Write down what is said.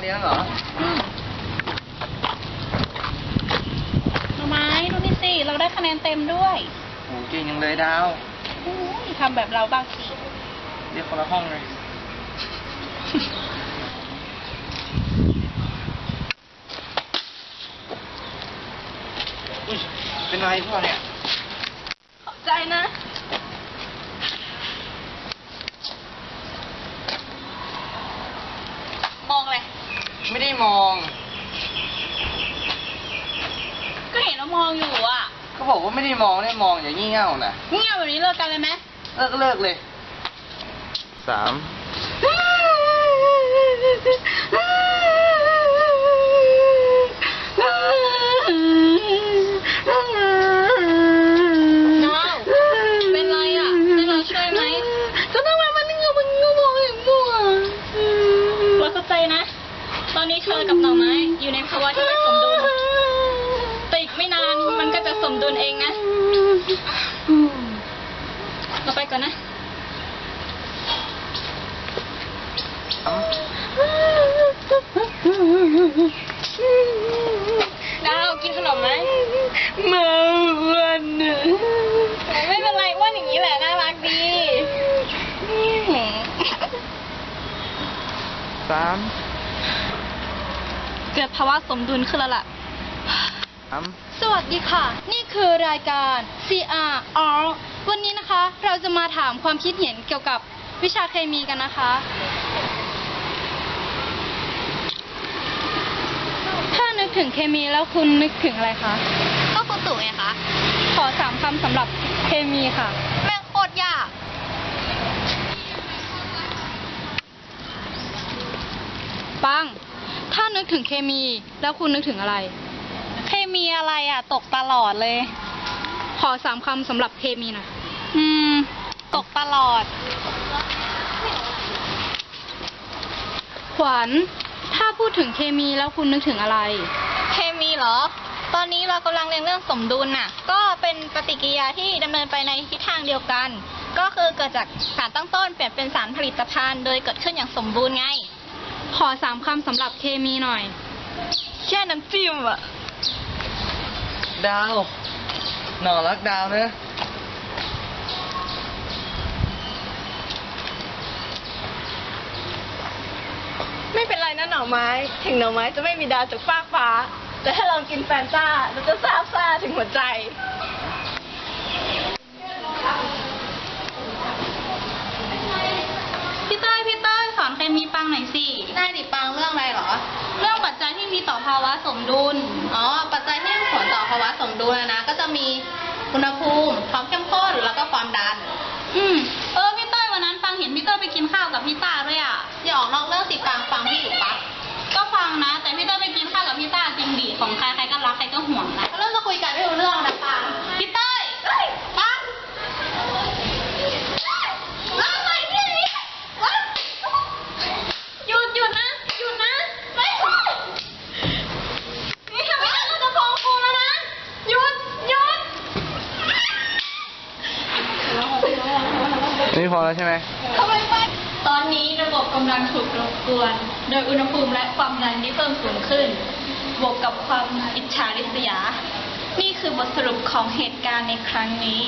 เรียนแล้วเหรอหน่อไม้ดูนี่สิ เราได้คะแนนเต็มด้วยโหเก่งยังเลยดาวอุ้ยทำแบบเราบ้างสิ เรียกคนละห้องเลยอุ้ยเป็นไรพ่อเนี่ย ขอบใจนะ มองเลย ไม่ได้มอง ก็เห็นว่ามองอยู่อะก็บอกว่าไม่ได้มองได้มองอย่างงี่เง่านะเงียบแบบนี้เลิกกันเลยไหมเลิกก็เลิกเลย สาม เธอกับหน่อไม้ อยู่ในภาวะที่ไม่สมดุลแต่อีกไม่นานมันก็จะสมดุลเองนะเราไปก่อนนะสามดาวกินขนมไหมมาวันหนึ่งไม่เป็นไรอ้ว่าอย่างนี้แหละน่ารักดีสาม เกิดภาวะสมดุลขึ้นแล้วล่ะสามสวัสดีค่ะ นี่คือรายการ CR R วันนี้นะคะ เราจะมาถามความคิดเห็นเกี่ยวกับวิชาเคมีกันนะคะ ถ้านึกถึงเคมีแล้วคุณนึกถึงอะไรคะ ก็คุณตู่ไงคะขอสามคำสำหรับเคมีค่ะ แม่งโคตรยาก ปังถ้า นึกถึงเคมี แล้วคุณนึกถึงอะไร เคมีอะไรอะ ตกตลอดเลย ขอสามคำสำหรับเคมีหน่อยอืม ตกตลอด ขวัญ ถ้าพูดถึงเคมีแล้วคุณนึกถึงอะไร เคมีเหรอ ตอนนี้เรากำลังเรียนเรื่องสมดุลน่ะ ก็เป็นปฏิกิริยาที่ดำเนินไปในทิศทางเดียวกัน ก็คือเกิดจากสารตั้งต้นเปลี่ยนเป็นสารผลิตภัณฑ์ โดยเกิดขึ้นอย่างสมบูรณ์ไง ขอสามคำสำหรับเคมีหน่อย แค่น้ำจิ้มอะดาว หน่อรักดาวเนอะไม่เป็นไรนะหน่อไม้ ถึงหน่อไม้จะไม่มีดาวจากฟากฟ้า แต่ถ้าเรากินแฟนต้าเราจะซาบซ่าถึงหัวใจ พี่เต้ยพี่เต้ยสอนเคมีปังหน่อยสิ ได้ดิปังเรื่องอะไรเหรอ เรื่องปัจจัย ที่ต่อภาวะสมดุล อ๋อ ปัจจัยที่มีผลต่อภาวะสมดุลนะนะ ก็จะมีอุณหภูมิ ความเข้มข้น แล้วก็ความดัน อืม เออ พี่เต้ยวันนั้นฟังเห็นพี่เต้ยไปกินข้าวกับพี่ตาด้วยอะ อย่าออกนอกเรื่องสิปังฟังพี่อยู่ปะ ก็ฟังนะ แต่พี่เต้ยไปกินข้าวกับพี่ต้าจริงดิของใครใครก็รักใครก็ห่วงนะ เรื่องจะคุยกันไม่รู้เรื่องนะปัง พี่เต้ย ปัง หยุดหยุดนะ หยุดนะ ไม่ใช่นี่ทำไม่ได้เราจะฟ้องครูแล้วนะ หยุด หยุด นี่ พอแล้วใช่ไหมตอนนี้ระบบกำลังถูกรบกวน โดยอุณหภูมิและความดันที่เพิ่มสูงขึ้น บวกกับความอิจฉาริษยา นี่คือบทสรุปของเหตุการณ์ในครั้งนี้